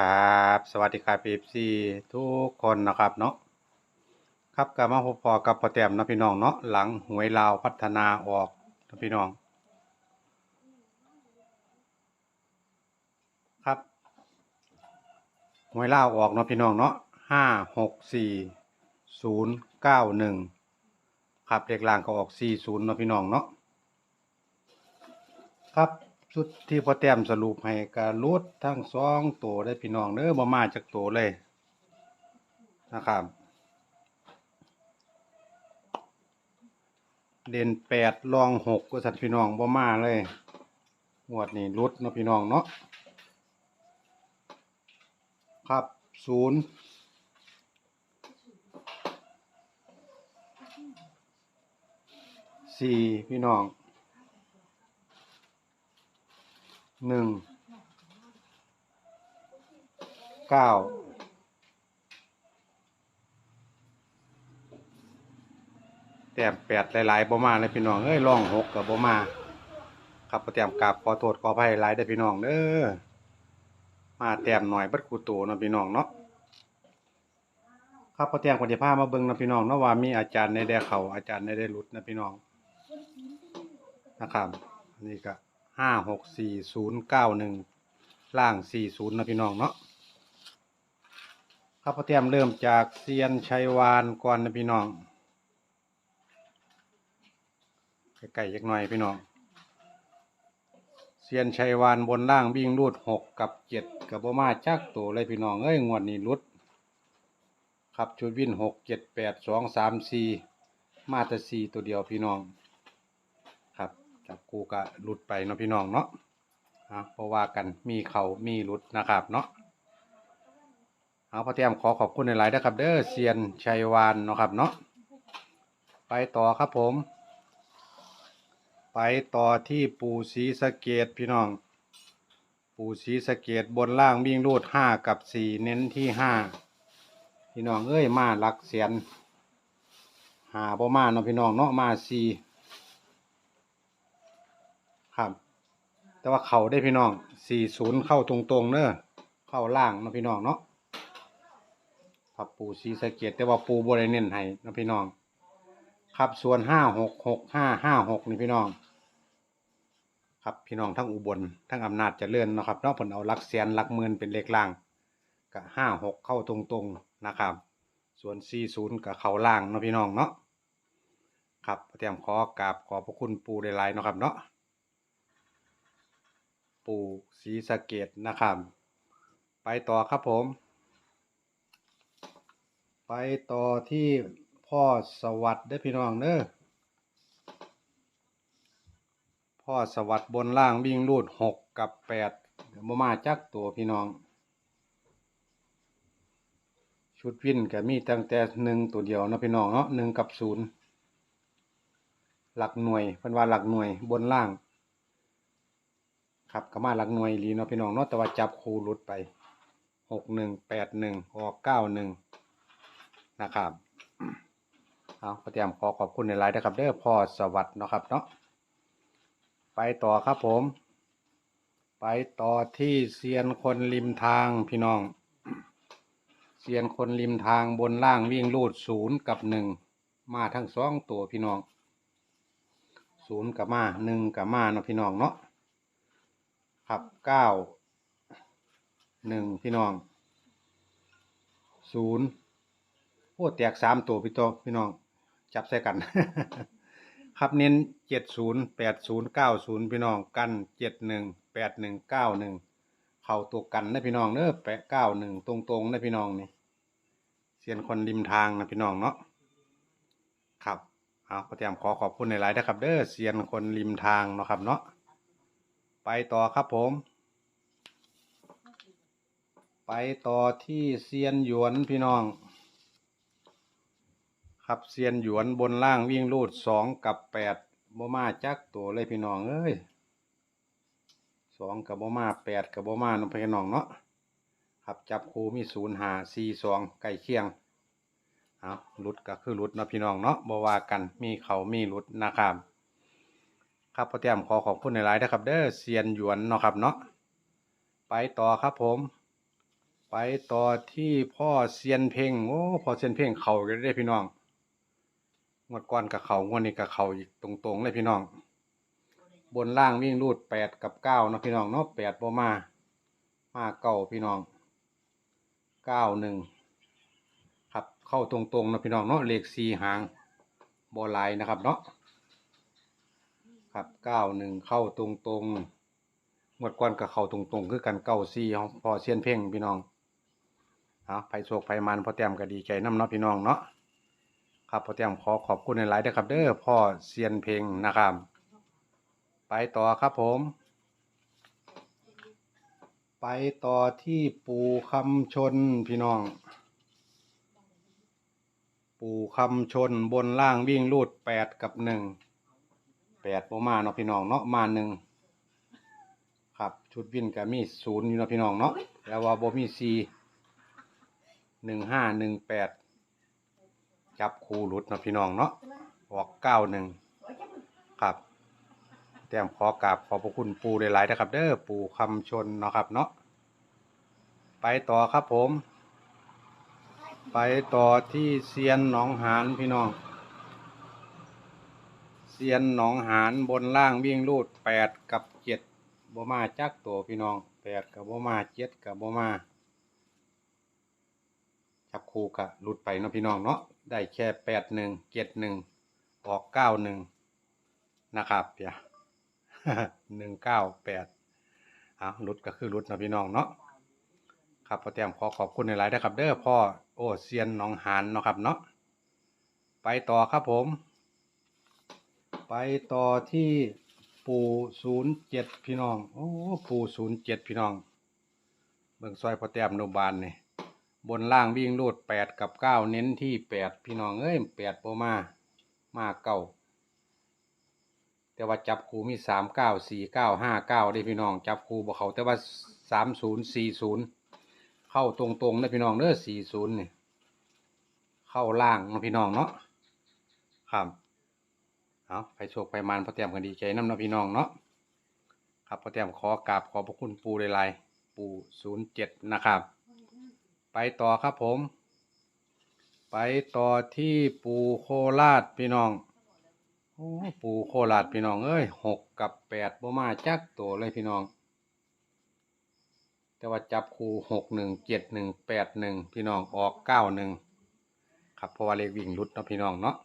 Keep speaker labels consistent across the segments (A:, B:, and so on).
A: ครับ สวัสดีครับเอฟซีทุกคนนะครับเนาะครับกลับมาพบพอกับพ่อแต้มนะพี่น้องเนาะหลังหวยลาวพัฒนาออกนะพี่น้อง ครับหวยลาวออกเนาะพี่น้องเนาะห้าหกสี่ศูนย์เก้าหนึ่งครับเลขล่างก็ออกสี่ศูนย์เนาะพี่น้องเนาะครับ ชุดที่พ่อแต้มสรุปให้การรูดทั้งสองตัวได้พี่น้องเด้อบ่มาจากตัวเลยนะครับ เด่นแปดรองหกก็สัตว์พี่น้องบ่มาเลยงวดนี้รุดเนาะพี่น้องเนาะครับศูนย์สี่พี่น้อง หนึ่งเก้าแต้มแปดหลายๆบ่มาเลยพี่น้องเอ้ยร่องหกกับบ่มาครับแต้มกราบขอโทษขออภัยหลายได้พี่น้องเด้อมาแต้มหน่อยบัดกูโตเนาะพี่น้องเนาะครับพอแต้มคนที่พามาเบิ่งเนะพี่น้องเนาะว่ามีอาจารย์ในได้เขาอาจารย์ในได้หลุดนะพี่น้องนะครับนี่ก็ ห้าหกสี่ศูนย์เก้าหนึ่งล่างสี่ศูนย์นะพี่น้องเนาะครับพอเตรียมเริ่มจากเซียนชัยวานก่อนนะพี่น้องไก่ๆยักหน่อยพี่น้องเซียนชัยวานบนล่างวิ่งรูดหกกับเจ็ดกับบมาจักตัวเลยพี่น้องเอ้ยงวดนี้รุดครับชุดวิ่นหกเจ็ดแปดสองสามสี่มาแต่สี่ตัวเดียวพี่น้อง จับกูก็หลุดไปเนาะพี่น้องเนาะอะเพราะว่ากันมีเขามีหลุดนะครับเนาะเอาพอเตรียมขอขอบคุณในไลน์นะครับ เด้อเซียนชัยวานเนาะครับเนาะไปต่อครับผม ไปต่อที่ปูสีสะเกตพี่น้อง ปูสีสะเกตบนล่างวิ่งรูดห้ากับสี่เน้นที่ห้าพี่น้องเอ้ยมาหลักเสียนหาประมาเนาะพี่น้องเนาะมาสี่ ครับ แต่ว่าเขาได้พี่น้อง40เข้าตรงๆเนอะเข้าล่างเนาะพี่น้องเนาะครับปูสีสะเกตแต่ว่าปูบริเน้นให้เนาะพี่น้อง ครับส่วน566556นี่พี่น้อง ครับพี่น้องทั้งอุบลทั้งอำนาจเจริญเนาะครับเนาะผลเอาลักแสนลักหมื่นเป็นเลขล่างก็56เข้าตรงๆนะครับ ส่วน40กับเข้าล่างเนาะพี่น้องเนาะครับเตรียมขอกราบขอบพระคุณปูได้หลายๆนาะครับเนาะ ปู่ศรีสะเกดนะครับ ไปต่อครับผม ไปต่อที่พ่อสวัสดิ์ได้พี่น้องเด้อพ่อสวัสดิ์บนล่างวิ่งรูดหกกับแปดมามาจักตัวพี่น้อง ชุดวิ่นก็มีตั้งแต่หนึ่งตัวเดียวนะพี่น้องเนาะหนึ่งกับศูนย์หลักหน่วยเป็นว่าหลักหน่วยบนล่าง ครับก็มาหลักหน่วยอีหลีเนาะพี่น้องเนาะแต่ว่าจับคูหลุดไปหกหนึ่งแปดหนึ่งออกเก้าหนึ่งนะครับเอาขอเตรียมขอขอบคุณในไลน์นะครับเด้อพอสวัสดิ์เนะครับเนาะไปต่อครับผม ไปต่อที่เซียนคนริมทางพี่น้องเซียนคนริมทางบนล่างวิ่งลูดศูนย์กับหนึ่งมาทั้งสองตัวพี่น้องศูนย์กับมาหนึ่งกับมาเนาะพี่น้องเนาะ ครับเก้าหนึ่งพี่น้องศูนย์โอ้แตกสามตัวพี่โตพี่น้อง จับใส่กัน ครับเน้นเจ็ดศูนย์แปดศูนย์เก้าศูนย์พี่น้องกันเจ็ดหนึ่งแปดหนึ่งเก้าหนึ่งเข่าตัวกันนะพี่น้องเนอะแปะเก้าหนึ่งตรงตรงๆนะพี่น้องนี่เสียนคนริมทางนะพี่น้องเนาะครับเอาก็เตรียมขอขอบคุณในไลน์นะครับ เด้อเสียนคนริมทางเนาะครับเนาะ ไปต่อครับผม ไปต่อที่เซียนหยวนพี่น้อง ครับเซียนหยวนบนล่างวิ่งรูดสองกับแปดโบมาจักตัวเลยพี่น้องเอ้ยสองกับโบมาแปดกับโบมาน้องพี่น้องเนาะครับจับคูมีศูนย์หาสี่สองใกล้เคียงเอาหลุดก็คือหลุดนะพี่น้องเนาะบวากันมีเขามีหลุดนะครับ ครับพ่อเตรียมขอขอบคุณในไลน์นะครับ เด้อเซียนหยวนเนาะครับเนาะไปต่อครับผม ไปต่อที่พ่อเซียนเพ่งโอ้พ่อเซียนเพ่งเข่ากันได้พี่น้องงวดก่อนกับเขางวดนี้กับเขาอีกตรงๆเลยพี่น้อง บนล่างวิ่งรูดแปดกับเก้าเนาะพี่น้องเนาะแปดโบมามาเก้าพี่น้องเก้าหนึ่งครับเข้าตรงๆเนาะพี่น้องเนาะเลขสี่หางบลายนะครับเนาะ ครับเก้าหนึ่งเข้าตรงๆงวดก่อนกับเข้าตรงๆคือกันเก้าสี่ของพอเซียนเพ่งพี่น้องเอาไปโศกไปมันพอแต้มก็ดีใจน้ำเนาะพี่น้องเนาะครับพอแต้มขอขอบคุณในหลายด้วยครับเด้อพ่อเซียนเพ่งนะครับ ไปต่อครับผม ไปต่อที่ปูคำชนพี่น้อง ปูคำชนบนล่างวิ่งรูดแปดกับหนึ่ง แปดโมาเนาะพี่น้องเนาะมาหนึ่งครับชุดวิ่นกับมีศูนย์อยู่เนาะพี่น้องเนาะแล้วว่าบ่มีสี่หนึ่งห้าหนึ่งแปดจับคู่หลุดเนาะพี่น้องเนาะออกเก้าหนึ่งครับแต้มขอกราบขอบพระคุณปูหลายๆนะครับ เด้อปูคำชนเนาะครับเนาะไปต่อครับผม ไปต่อที่เซียนหนองหานพี่น้อง เซียนหนองหานบนล่างวิ่งรูดแปดกับเจ็ดบ่มาจักตัวพี่น้องแปดกับบ่มาเจ็ดกับบ่มาจับคู่กะหลุดไปเนาะพี่น้องเนาะได้แค่แปดหนึ่งเจ็ดหนึ่งออกเก้าหนึ่งนะครับเพียหนึ่งเก้าแปดอะรุดก็คือรุดนะพี่น้องเนาะครับพ่อแต้มขอขอบคุณในไลน์นะครับเด้อพ่อโอเซียนหนองหานเนาะครับเนาะไปต่อครับผม ไปต่อที่ปูศูนย์เจ็ดพี่น้อง โอ้ปูศูนย์เจ็ดพี่น้อง เบิ่งซอยพอแต้มโนบานนี่บนล่างวิ่งรูดแปดกับเก้าเน้นที่แปดพี่น้อง เอ้ยแปดโปมา มาเก้าแต่ว่าจับคูมีสามเก้าสี่เก้าห้าเก้าได้พี่น้อง จับคูบอกเขาแต่ว่าสามศูนย์สี่ศูนย์เข้าตรงๆนะพี่น้องเด้อสี่ศูนย์เนี่ยเข้าล่างนะพี่น้องเนาะครับ เอาไปโชคไปมานพอเตรียมกันดีใจน้ำเนาะพี่น้องเนาะครับพอเตรียมขอกราบขอบพระคุณปูหลายๆปูศูนย์เจ็ดนะครับ ไปต่อครับผม ไปต่อที่ปูโคราชพี่น้องโอ้ปูโคราชพี่น้องเอ้ยหกกับแปดบ่มาจักตัวเลยพี่น้อง แต่ว่าจับคูหกหนึ่งเจ็ดหนึ่งแปดหนึ่งพี่น้องออกเก้าหนึ่งครับเพราะว่าเลขวิ่งหลุดเนาะพี่น้องเนาะ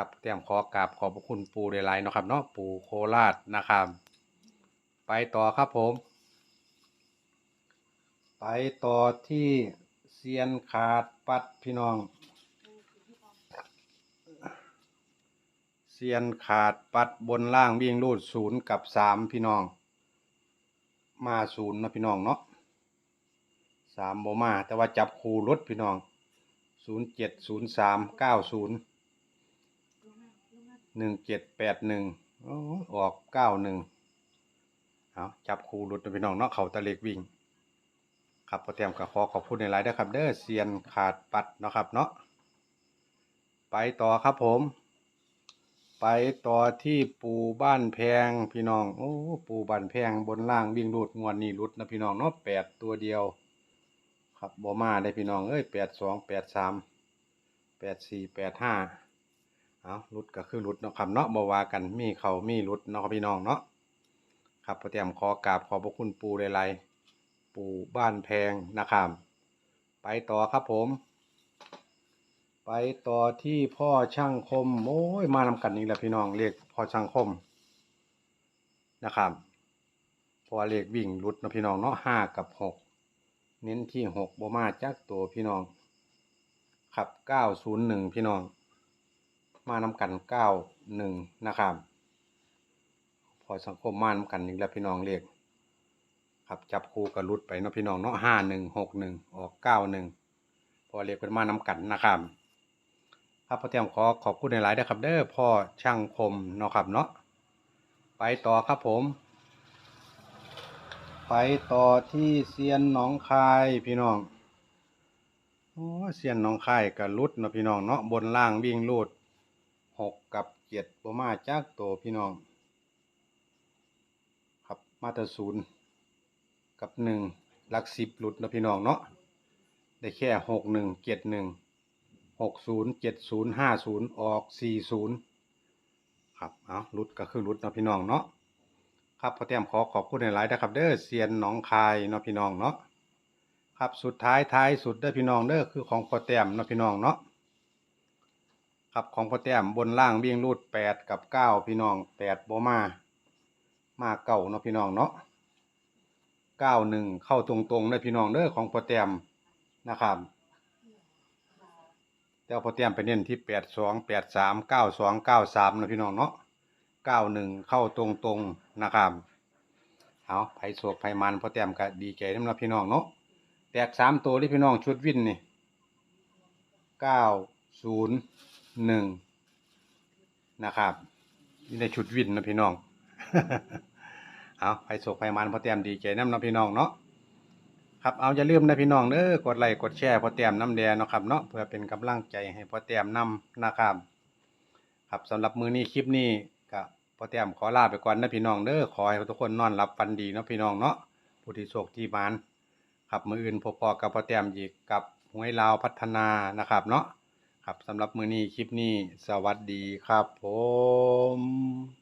A: ครับเตรียมขอกราบขอบพระคุณปูหลายๆเนาะครับเนาะปูโคราชนะครับ ไปต่อครับผม ไปต่อที่เซียนขาดปัดพี่น้อง เซียนขาดปัดบนล่างวิ่งรูดศูนย์กับสามพี่น้อง มาศูนย์นะพี่น้องเนาะสามโบมา แต่ว่าจับคูรถพี่น้องศูนย์เจ็ดศูนย์สามเก้าศูนย์ หนึ่งเจ็ดแปดหนึ่งออกเก้าหนึ่งเอาจับคูรถนะพี่น้องเนาะเขาตะเล็กวิ่ง ครับพอเตรียมกับขอขอบคุณในไลน์ด้วยครับเด้อเซียนขาดปัดเนาะครับเนาะไปต่อครับผม ไปต่อที่ปูบ้านแพงพี่น้องโอ้ปูบ้านแพงบนล่างวิ่งรูดงวดนี้รุดนะพี่น้องเนาะแปดตัวเดียว ครับบ่มาได้พี่น้องเอ้ยแปดสองแปดสามแปดสี่แปดห้า เอารุดก็คือรุดเนาะครับเนาะบ่ว่ากันมีเขามีรุดเนาะครับพี่น้องเนาะครับพอเตรียมขอกราบขอบพระคุณปูหลายๆปูบ้านแพงนะครับไปต่อครับผม ไปต่อที่พ่อช่างคมโอ้ยมานำกันอีกแล้วพี่น้องเรียกพ่อช่างคมนะครับพราะว่าเลขวิ่งรุดเนาะพี่น้องเนาะห้ากับหกเน้นที่หกบมาจักตัวพี่น้องขับเก้าศูนย์หนึ่งพี่น้อง มานำกันเก้าหนึ่งนะครับ พอสังคมมานำกันอีกแล้วพี่น้องเรียกครับจับคู่กับรุดไปเนาะพี่น้องเนาะห้าหนึ่งหกหนึ่งออกเก้าหนึ่งพอเรียกเป็นมานำกันนะครับครับพ่อเตรียมขอขอบคุณในหลายๆด้วยครับ เด้อพ่อช่างคมเนาะครับเนาะไปต่อครับผม ไปต่อที่เซียนหนองคายพี่น้องโอ้เซียนหนองคายกับลุดเนาะพี่น้องเนาะบนล่างวิ่งลูด หกกับเจ็ดประมาจากตัวพี่น้อง ครับมาตรศูนย์กับหนึ่งหลักสิบหลุดนะพี่น้องเนาะได้แค่หกหนึ่งเจ็ดหนึ่งหกศูนย์เจ็ดศูนย์ห้าศูนย์ออกสี่ศูนย์ครับเอาหลุดก็คือหลุดนะพี่น้องเนาะครับพอแต้มขอขอบคุณหลายนะครับ เด้อเซียนหนองคายเนาะพี่น้องเนาะครับสุดท้ายท้ายสุดเด้อพี่น้องเด้อคือของพอแต้มเนาะพี่น้องเนาะ ครับของพ่อแต้มบนล่างวิ่งรูดแปดกับเก้าพี่น้องแปดโบมา มาเก้าเนาะพี่น้องเนาะเก้าหนึ่งเข้าตรงๆเด้อพี่น้องเด้อของพ่อแต้มนะครับแต่พ่อแต้มไปเน้นที่แปดสองแปดสามเก้าสองเก้าสามนะพี่น้องเนาะเก้าหนึ่งเข้าตรงๆนะครับเอาไผโศกไผมันพ่อแต้มก็ดีใจน้ำเนาะพี่น้องเนาะแตกสามตัวที่พี่น้องชุดวินนี่เก้าศูนย์ หนึ่งนะครับนี่ในชุดวินนะพี่น้อง เอาไปโศกไปมันพอเตรียมดีใจน้ำนะพี่น้องเนาะครับเอาอย่าลืมนะพี่น้องเด้อกดไลค์กดแชร์พอเตรียมน้ำแดงเนาะครับเนาะเพื่อเป็นกำลังใจให้พอเตรียมน้ำนะครับ ครับสำหรับมือนี้คลิปนี้ก็พอเตรียมขอลาไปก่อนนะพี่น้องเด้อขอให้ทุกคนนอนหลับฝันดีเนาะพี่น้องเนาะผู้ที่โชคที่มานครับมืออื่นพอๆกับพอเตรียมอีกกับหวยลาวพัฒนานะครับเนาะ ครับสำหรับมือนี้คลิปนี้ สวัสดีครับผม